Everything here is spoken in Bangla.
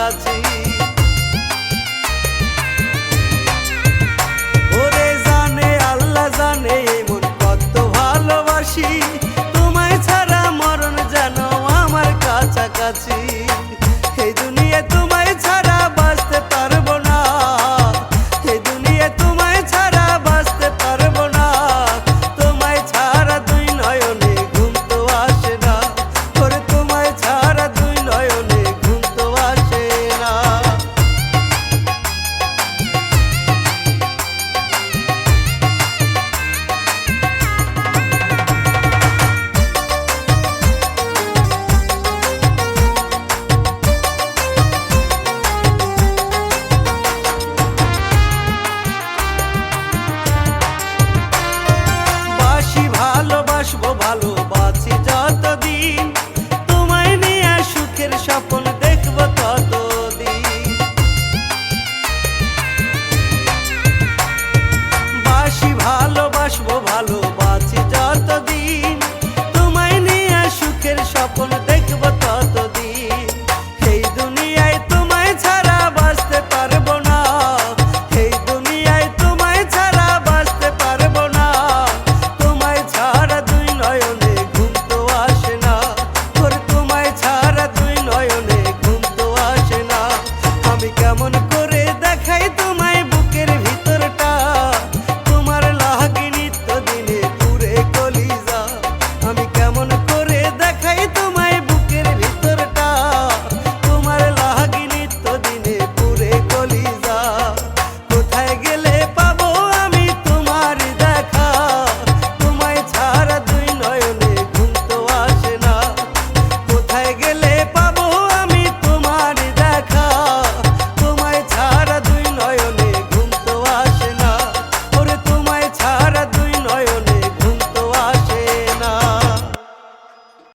কাছাকাছি ওরে জানে, আল্লাহ জানে মন কত ভালোবাসি। তোমায় ছাড়া মরণ জানো আমার কাছাকাছি। সেই জন্য কোথায় গেলে